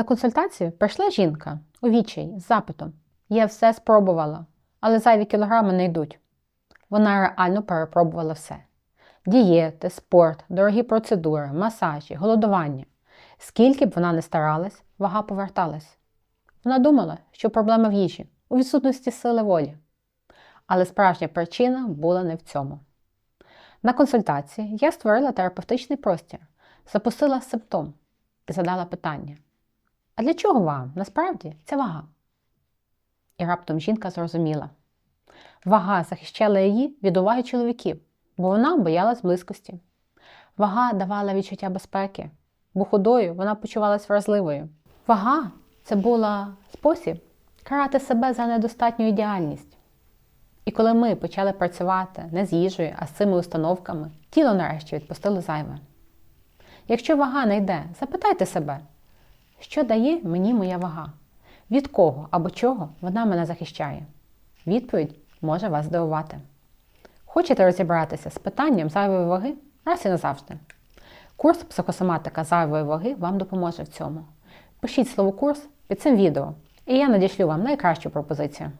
На консультацію прийшла жінка у відчай з запитом. Я все спробувала, але зайві кілограми не йдуть. Вона реально перепробувала все: дієти, спорт, дорогі процедури, масажі, голодування. Скільки б вона не старалась, вага поверталась. Вона думала, що проблема в їжі, у відсутності сили волі. Але справжня причина була не в цьому. На консультації я створила терапевтичний простір, запустила симптом і задала питання: А для чого вам насправді ця вага? І раптом жінка зрозуміла. Вага захищала її від уваги чоловіків, бо вона боялась близькості. Вага давала відчуття безпеки, бо худою вона почувалась вразливою. Вага це була спосіб карати себе за недостатню ідеальність. І коли ми почали працювати не з їжею, а з цими установками, тіло нарешті відпустило зайве. Якщо вага не йде, запитайте себе, що дає мені моя вага? Від кого або чого вона мене захищає? Відповідь може вас здивувати. Хочете розібратися з питанням зайвої ваги раз і назавжди? Курс психосоматика зайвої ваги вам допоможе в цьому. Пишіть слово курс під цим відео, і я надішлю вам найкращу пропозицію.